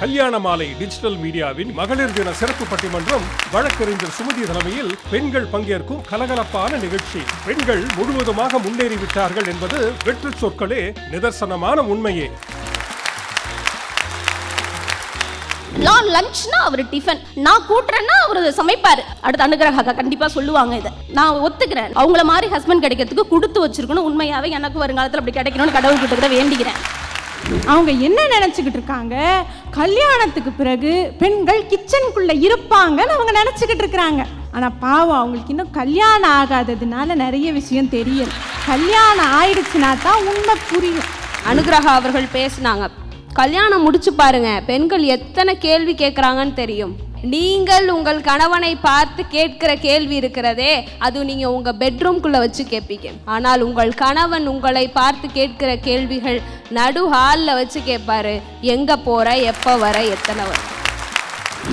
கல்யாண மாலை டிஜிட்டல் மீடியாவின் மகளிர் தின சிறப்பு பட்டிமன்றம் வழக்கறிஞர் சுமதி தலைமையில் பெண்கள் பங்கேற்கும் கலகலப்பான நிகழ்ச்சி. பெண்கள் முழுவதுமாக முன்னேறிவிட்டார்கள் என்பது வெற்று சொற்களே நிதர்சனமான உண்மையே. நான் லஞ்ச்னா அவர் டிஃபன் நான் கூட்டுறேன்னா அவர் சமைப்பாரு. அடுத்து அனுகிரகா கண்டிப்பாக கண்டிப்பா சொல்லுவாங்க இதை. நான் ஒத்துக்கிறேன். அவங்கள மாதிரி ஹஸ்பண்ட் கிடைக்கிறதுக்கு கொடுத்து வச்சிருக்கணும். உண்மையாவே எனக்கு வருங்காலத்தில் அப்படி கிடைக்கணும்னு கடவுள் கிட்ட கூட வேண்டிக்கிறேன். அவங்க என்ன நினச்சிக்கிட்டு இருக்காங்க? கல்யாணத்துக்கு பிறகு பெண்கள் கிச்சனுக்குள்ளே இருப்பாங்கன்னு அவங்க நினச்சிக்கிட்டு இருக்கிறாங்க. ஆனால் பாவம் அவங்களுக்கு இன்னும் கல்யாணம் ஆகாததுனால நிறைய விஷயம் தெரியும் கல்யாணம் ஆயிடுச்சுனா தான் உண்மை புரியும். அனுகிரகா அவர்கள் பேசினாங்க. கல்யாணம் முடிச்சு பாருங்க. பெண்கள் எத்தனை கேள்வி கேட்குறாங்கன்னு தெரியும். நீங்கள் உங்கள் கணவனை பார்த்து கேட்கிற கேள்வி இருக்கிறதே அது நீங்கள் உங்கள் பெட்ரூம்குள்ளே வச்சு கேட்பீங்க ஆனால் உங்கள் கணவன் உங்களை பார்த்து கேட்கிற கேள்விகள் நடு ஹாலில் வச்சு கேட்பாரு எங்கே போகிற எப்போ வர எத்தனை வர.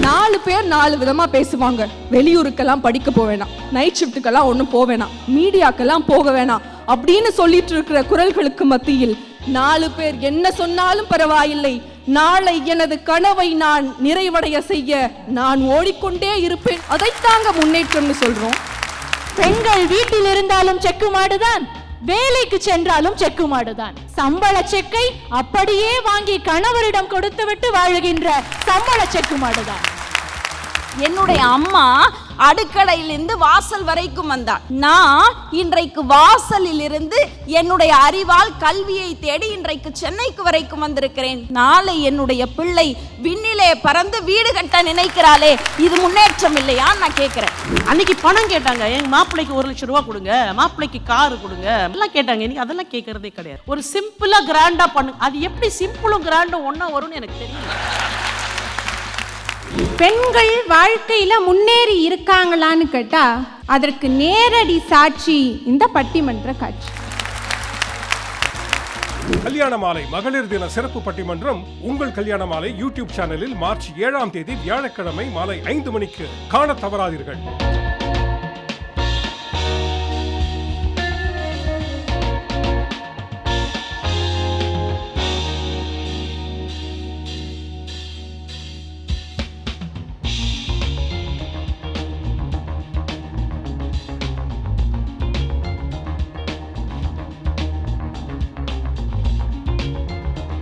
நாலு பேர் நாலு விதமாக பேசுவாங்க. வெளியூருக்கெல்லாம் படிக்க போக வேணாம். நைட் ஷிஃப்ட்டுக்கெல்லாம் ஒன்றும் போக வேணாம். மீடியாக்கெல்லாம் போக வேணாம். அப்படின்னு சொல்லிட்டு இருக்கிற குரல்களுக்கு மத்தியில் நாலு பேர் என்ன சொன்னாலும் பரவாயில்லை. நாளை எனது கனவை நான் நிறைவடைய செய்ய நான் ஓடிக்கொண்டே இருப்பேன். அதைத்தாங்க முன்னேற்றம்னு சொல்றோம். பெண்கள் வீட்டில் இருந்தாலும் செக்கு மாடுதான் வேலைக்கு சென்றாலும் செக்கு மாடுதான். சம்பள செக்கை அப்படியே வாங்கி கணவரிடம் கொடுத்துவிட்டு வாழுகின்ற சம்பள செக்கு மாடுதான். என்னுடைய அம்மா அடுக்கடையிலிருந்து வாசல் வரைக்கும் வந்தான். நான் இன்றைக்கு வாசலில் இருந்து என்னுடைய அறிவால் கல்வியை தேடி இன்றைக்கு சென்னைக்கு வரைக்கும் வந்திருக்கிறேன். நாளை என்னுடைய பிள்ளை விண்ணிலே பறந்து வீடு கட்ட நினைக்கிறாளே இது முன்னேற்றம் இல்லையா நான் கேட்கிறேன் அன்னைக்கு பணம் கேட்டாங்க. எங்க மாப்பிள்ளைக்கு ஒரு லட்சம் ரூபா கொடுங்க மாப்பிள்ளைக்கு கார் கொடுங்க. எல்லாம் கேட்டாங்க. இன்னைக்கு அதெல்லாம் கேட்கறதே கிடையாது. ஒரு சிம்பிளா கிராண்டா பண்ணு. அது எப்படி சிம்பிளும் கிராண்டும் ஒன்னா வரும்னு எனக்கு தெரியல. பெண்கள் வாழ்க்கையில முன்னேறி இருக்காங்களான்னு கேட்டா அதற்கு நேரடி சாட்சி இந்த பட்டிமன்ற காட்சி. கல்யாண மாலை மகளிர் தின சிறப்பு பட்டிமன்றம் உங்கள் கல்யாண மாலை யூடியூப் சேனலில் மார்ச் ஏழாம் தேதி வியாழக்கிழமை மாலை ஐந்து மணிக்கு காண தவறாதீர்கள்.